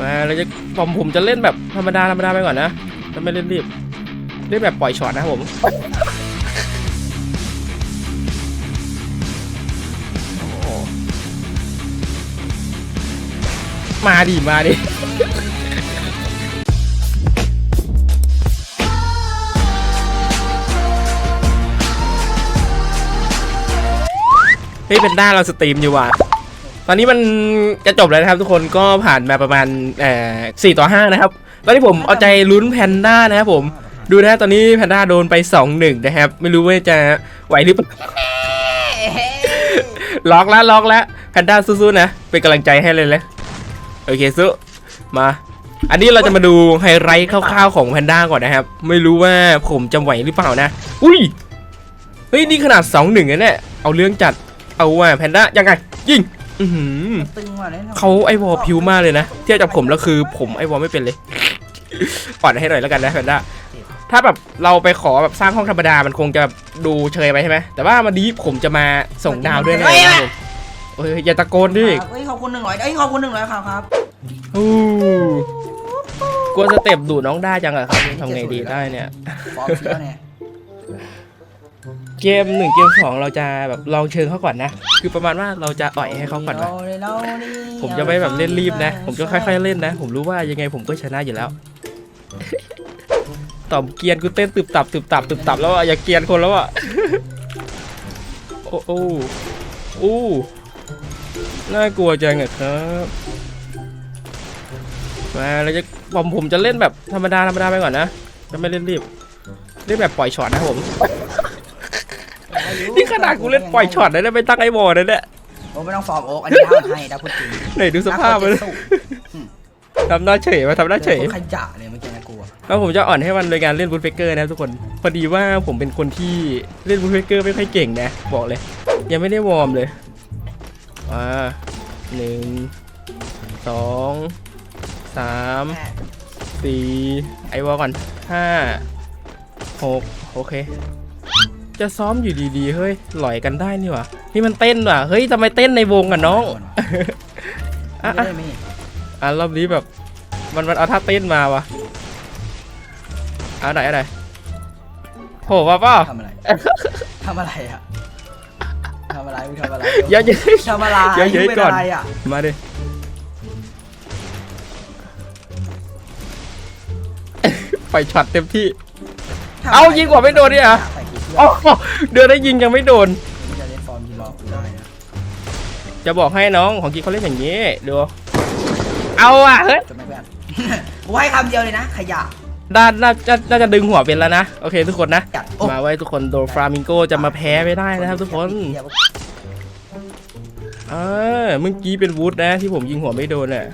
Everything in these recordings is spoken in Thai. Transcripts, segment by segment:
มาเราจะผมผมจะเล่นแบบธรรมดาธรรมดาไปก่อนนะจะไม่เล่นรีบเล่นแบบปล่อยช็อตนะครับผมมาดิมาดิเฮ้ยเป็นด้าเราสตรีมอยู่ว่ะ ตอนนี้มันจะจบแล้วนะครับ ทุกคนก็ผ่านมาประมาณเอ่อสี่ต่อห้านะครับ ตอนนี้ผมเอาใจลุ้นแพนด้านะครับผม ดูนะตอนนี้แพนด้าโดนไป2อหนึ่งนะครับ ไม่รู้ว่าจะไหวหรือเปล่าล็อกแล้วล็อกแล้วแพนด้าสู้ๆนะ เป็นกำลังใจให้เลยเลยโอเคสู้มา อันนี้เราจะมาดูไฮไลท์คร่าวๆของแพนด้าก่อนนะครับ ไม่รู้ว่าผมจะไหวหรือเปล่านะ อุ้ย เฮ้ย นี่ขนาด2อหนึ่งนะเนี่ย เอาเรื่องจัด เอาว่าแพนด้ายังไง ยิง อือหือตึงว่ะเนี่ยเขาไอวอลพิวมากเลยนะเทียบจากผมแล้วคือ ผมไอวอลไม่เป็นเลยปล่อยให้หน่อยแล้วกันนะแพนด้าถ้าแบบเราไปขอแบบสร้างห้องธรรมดามันคงจะดูเชยไปใช่ไหมแต่ว่าวันนี้ผมจะมาส่งดาวด้วยนะครับผมโอ้ยอย่าตะโกนดิเฮ้ยขอบคุณหนึ่งร้อยเอ้ยขอบคุณหนึ่งร้อยครับครับอู้กลัวสเต็ปดูดน้องได้จังอะครับทำไงดีได้เนี่ยฟอร์มเชียวเนี่ย เกมหนึ่งเกมสองเราจะแบบลองเชิงเขาก่อนนะ คือประมาณว่าเราจะอ่อยให้เขาก่อนนะผมจะไม่แบบเล่นรีบนะ ผมจะค่อยๆเล่นนะ ผมรู้ว่ายังไงผมก็ชนะอยู่แล้ว ต่อมเกียนกูเต้นตึบตับตึบตับตึบตับแล้วอะอย่าเกียนคนแล้วอะโอ้โอ้โอ้น่ากลัวจังอะครับมาเราจะผมผมจะเล่นแบบธรรมดาธรรมดาไปก่อนนะจะไม่เล่นรีบเล่นแบบปล่อยช็อตนะผม นี่ขนาดกูเล่นปล่อยช็อตนะเนี่ยไม่ตั้งไอ้บอลนะเนี่ยโอ้ไม่ต้องฟอร์มโอ๊กอันนี้ห้ามให้นะพูดจริงไหนดูสภาพมันนักกดเจ็ดสู้ทำหน้าเฉยมาทำหน้าเฉยเป็นคนขยะเลยเมื่อกี้นะกูอะแล้วผมจะอ่อนให้มันโดยการเล่นบูทเฟกเกอร์นะครับทุกคน พอดีว่าผมเป็นคนที่เล่นบูทเฟกเกอร์ไม่ค่อยเก่งนะ บอกเลย ยังไม่ได้วอร์มเลยอ่าหนึ่งสองสามสี่ไอวอลก่อนห้าหกโอเค จะซ้อมอยู่ดีๆ เฮ้ยหลอยกันได้นี่หวะนี่มันเต้นว่ะ เฮ้ยทำไมเต้นในวงอะน้องอะไม่อะได้ไม่ได้อะรอบนี้แบบ มันมันเอาท่าเต้นมาวะเอาไหนเอาไหนโหว่าเปล่าทำอะไรทำอะไรอะทำอะไรมึงทำอะไรเยอะเยอะทำอะไรเยอะๆมึงเป็นก่อนอะไรอะมาดิไปช็อตเต็มที่ทำะไรเอายิงกว่าไม่โดนดิอะใส่ กูเพื่อ๋ออนเดือนได้ยิงยังไม่โดน มึงจะเล่นฟอร์มยิงรอกูได้นะจะบอกให้น้องของกีเขาเล่นอย่างนี้ดูเอาอะเฮ้ยจะไม่แบนกูให้คำเดียวเลยนะ ขยะ ด้านน่าจะน่าจะดึงหัวเป็นแล้วนะ โอเคทุกคนนะ จัดโอ้ มาไว้ทุกคนโดนฟลามิงโกจะมาแพ้ไม่ได้นะครับทุกคน เดี๋ยวเออเมื่อกี้เป็นวูดนะ ที่ผมยิงหัวไม่โดนน่ะ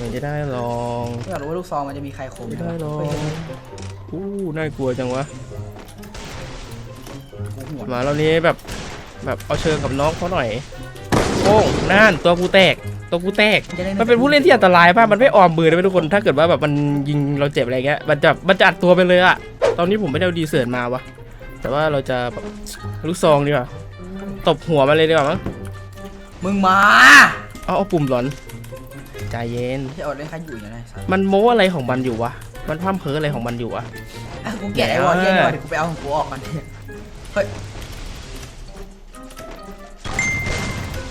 มันจะได้ลอง อยากรู้ว่าลูกซองมันจะมีใครคมไม่ไหมได้ลองเฮ้ยอู้น่ากลัวจังวะกูหัว มาเรานี้แบบแบบเอาเชิงกับน้องเขาหน่อยโป้งนั่นตัวกูแตกตัวกูแตกจะได้มันเป็นผู้เล่นที่อันตรายป่ะมันไม่ออมมือนะทุกคน ถ้าเกิดว่าแบบมันยิงเราเจ็บอะไรเงี้ย มันจะมันจะอัดตัวไปเลยอะตอนนี้ผมไม่ได้เอาดีเสิร์ตมาวะ แต่ว่าเราจะแบบลูกซองดีกว่า ตบหัวมันเลยดีกว่ามั้ง มึงมา เอาเอาปุ่มหลอน ใจเย็นที่เอาเล่นใครอยู่อย่างไรสัตว์มันโม้อะไรของมันอยู่วะ มันพร่ำเพ้ออะไรของมันอยู่วะอะกูเกลียดไอ้วอลเยี่ยนี่วะเดี๋ยวกูไปเอาของกูออกกันเฮ้ย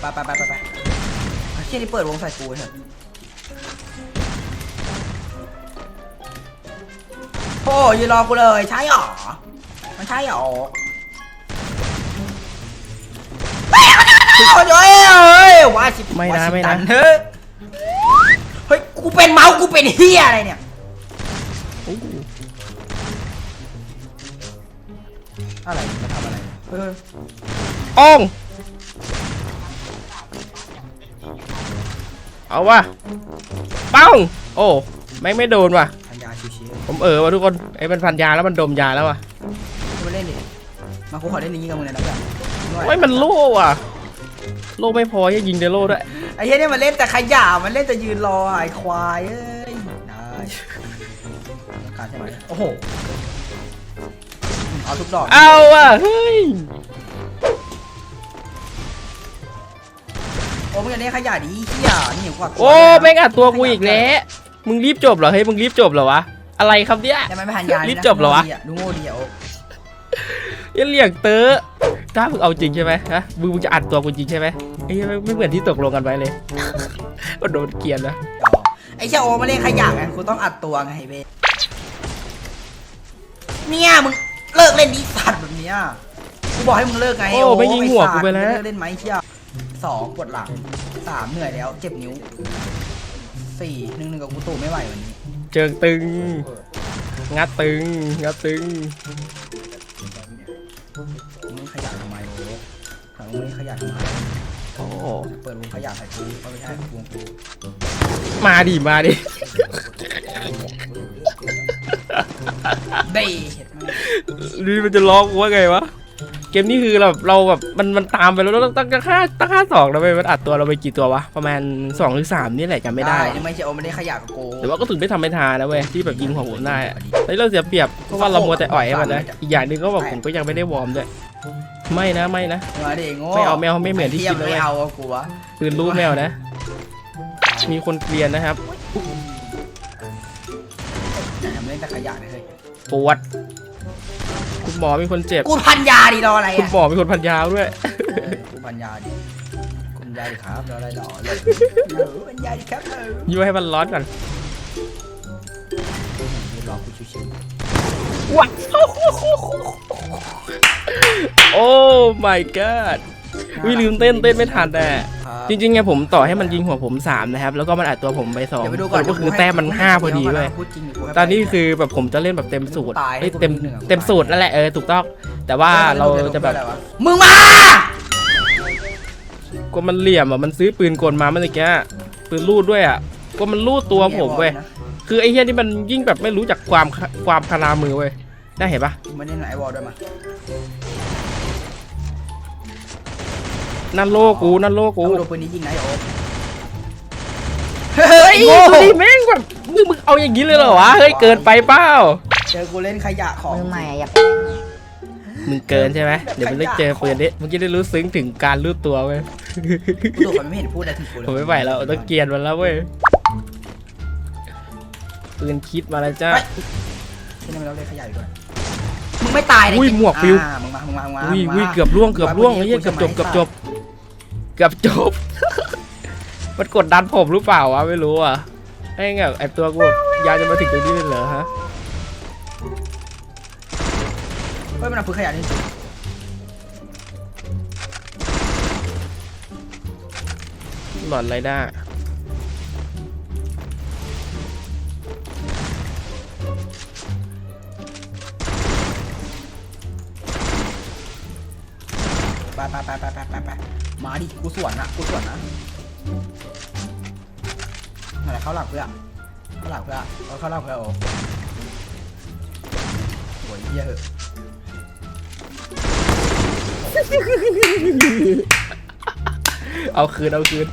ไปไปไปไปไปไอ้เชี่ยนี่เปิดวงใส่กูเถอะโอ้ยยืนรอกูเลยใช่หรอมันใช่หรอเฮ้ยเอาเฮ้ยเฮ้ยว่าสิไม่นะว่าสิไม่นะตัเฮ้ยเฮ้ยกูเป็นเมาส์กูเป็นเฮียอะไรเนี่ยอู้อะไรมาทำอะไร เอออ้องเอาวะปังโอ้แม่งไม่โดนว่ะทานยาชิวผมเออว่ะทุกคนไอ้มันพันยาแล้วมันดมยาแล้วว่ะๆมาเล่นดิมากูขอเล่นอย่างนี้กับมึงเลยนะเพื่อนไม่มันโล่ว่ะ โล่ไม่พอยังยิงเดโล่ด้วย ไอ้เหี้ยเนี่ยมันเล่นแต่ขยะมันเล่นแต่ยืนรอไอ้ควายเอ้ยได้ต้องการใช่ไหมโอ้โห เอาทุกดอกเอาอะเฮ้ยโอ้อ้มึงอย่าเล่นขยะดิเฮียนี่กว่าโอ้แม่งอัดตัวกูอีกแล้วมึงรีบจบเหรอเฮ้ยมึงรีบจบเหรอวะอะไรครับเนี่ยยังไม่ทันยารีบจบเหรอวะดูโง่ดีอะโอ้ยันเรียกเตอะถ้ามึงเอาจริงใช่ไหมฮะมึงมึงจะอัดตัวกูจริงใช่ไหมไอ้เหี้ยไม่ไม่เหมือนที่ตกลงกันไว้เลยก็โดนเกลียนนะไอ้เจ้าโอ้มาเล่นขยะไงกูต้องอัดตัวไงเว้ยเนี่ยมึง เลิกเล่นดิสัตว์แบบเนี้ยกูบอกให้มึงเลิกไงโอ้ไม่ยิงหัวกูไปแล้วเลิกเล่นไหมเชี่ยสองปวดหลังสามเหนื่อยแล้ว เจ็บนิ้วสี่หนึ่งหนึ่งกับกูตู่ไม่ไหววันนี้เจิงตึง งัดตึง งัดตึง มึงขยะทำไมโอ้ถามมึงขยะทำไมโอ้ เปิดวงขยะใส่กูเอาไม่ใช่วงกูมาดิ มาดิเด้เห็ดมาก นี่มันจะล็อกว่าไงวะ เกมนี้คือเราเราแบบมันมันตามไปแล้วเราต้องตั้งตั้งค่าตั้งค่าสองแล้วไปมันอัดตัวเราไปกี่ตัววะ ประมาณสองหรือสามนี่แหละจำไม่ได้ นี่ไม่ใช่โอ้ไม่ได้ขยะกับกูแต่ว่าก็ถึงได้ทำไม่ทานนะเว้ยที่แบบยิงหัวผมได้อะแต่เราเสียเปรียบเพราะว่าเรามัวแต่อ่อยให้มันนะอีกอย่างหนึ่งก็แบบผมก็ยังไม่ได้วอร์มด้วยไม่นะไม่นะ มาดิโง่ไม่เอาไม่เอาไม่เหมือนที่คิดเลย ไม่เอาอะกูวะปืนรูดแมวนะ มีคนเกลียนนะครับอย่ามาเล่นแต่ขยะเลยปวด คุณหมอมีคนเจ็บ กูพันยาดิรออะไรคุณอะหมอมีคนพันยาวด้วย เออกูพันยาดิกูพันยาดิครับรออะไรรอเลยเออพันยาดิครับเออยั่วให้มันร้อนก่อนรอกูชิวว้าวโอ้ my god ๆวิลืมเต้นเต้นไม่ทันแน่ ครับ จริงๆไงผมต่อให้มันยิงหัวผมสามนะครับแล้วก็มันอัดตัวผมไปสองเดี๋ยวไปดูก่อนก็คือแต้มมันห้าพอดีเลยพูดจริงกูให้ตอนนี้คือแบบผมจะเล่นแบบเต็มสูตรตายเอ้ยเต็มให้กูดูหนึ่งอะเต็มสูตรนั่นแหละเออถูกต้องแต่ว่าเราจะแบบมึงมา ก็มันเหลี่ยมอะมันซื้อปืนกลมาเมื่อกี้ปืนรูดด้วยอะก็มันรูดตัวผมเว้ยคือไอ้เหี้ยนี่มันยิ่งแบบไม่รู้จักความความคารามือเว้ยได้เห็นปะ ไม่ได้ไหนวอลด้วยมา นั่นโลกูนั่นโลกูกูโดนปืนนี้ยิงนะไอ้โอ๊คเฮ้ยโง่ดูดิแม่งแบบมึงมึงเอาอย่างนี้เลยเหรอวะ เฮ้ย เกินไปเปล่า เจอกูเล่นขยะของ มือใหม่อะอย่ามึงเกินใช่ไหม เดี๋ยวมึงได้เจอปืนนี้มึงจะได้รู้ซึ้งถึงการรูดตัวเว้ย กูดูมันไม่เห็นพูดอะไรถึงกูเลยผมไม่ไหวแล้วต้องเกรียนมันแล้วเว้ย ปืนคิดมาแล้วจ้า ที่นี่มันเราเล่นขยะอยู่ด้วยมึงไม่ตายนะอุ้ยจริงหมวกปิว อ่ามึงมา มึงมา มึงมาอุ้ยมึงมาอุ้ยเกือบล่วงเกือบล่วงไอ้เหี้ยกูเกือบจบจะเกือบจบ เกือบจบ มันกดดันผมหรือเปล่าวะไม่รู้อะไอ้เงี้ยไอ้ตัวกูแบบยาวจะมาถึงตรงนี้เลยเหรอฮะเฮ้ยมันเอาปืนขยะนี่หลอนไรได้ ไปไปไปไปไปไปไปมาดิกูสวนนะกูสวนนะอะไรเข้าหลังเพื่อเข้าหลังเพื่อเข้าหลังเพื่อโอ้โหเหี้ยอะเอาคืนเอาคืน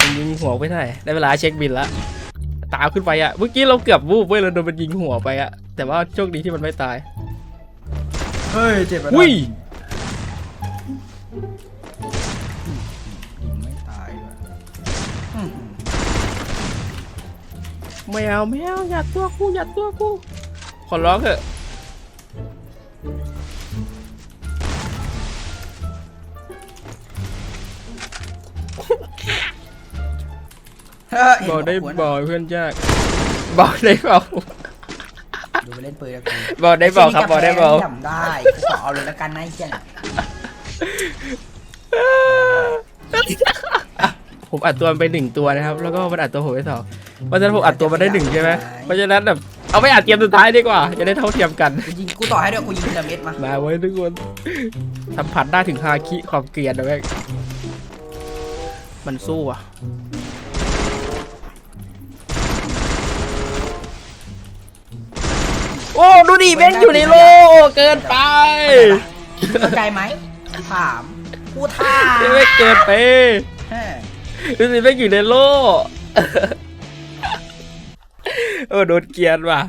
มันยิงหัวไปได้ได้เวลาเช็คบินละตามขึ้นไปอะเมื่อกี้เราเกือบวูบเว้ยเราโดนมันยิงหัวไปอะแต่ว่าโชคดีที่มันไม่ตาย เฮ้ยเจ็บไปอุ้ย ไม่เอาไม่เอาอย่าตัวกูอย่าตัวกูขอร้องเถอะเฮ้ยเห็นบอกได้หัวบอกเพื่อนยากบอกได้บอกดูไปเล่นปืนแล้วกูบอกได้บอกครับบอกได้บอกจำได้กูขอเอาเลยละกันนะไอ้เชี่ยน่ะ ผมอัดตัวมันไปหนึ่งตัวนะครับ แล้วก็มันอัดตัวผมไปสองเพราะฉะนั้นผมอัดตัวมันได้หนึ่งใช่ไหมเพราะฉะนั้นแบบเอาไปอัดเกมสุดท้ายดีกว่าจะได้เท่าเทียมกันกูยิงกูต่อให้ด้วยกูยิงพีระมิดมามาไว้ทุกคนสัมผัสได้ถึงฮาคิความเกลียดนะแม่งมันสู้อะโอ้ดูดิแม่งอยู่ในโลกเกินไปเข้าใจไหมถามกูถามนี่แม่งเกินไปเฮ้ย ดูสิแม่งอยู่ในโลกเออโดนเกียนว่ะ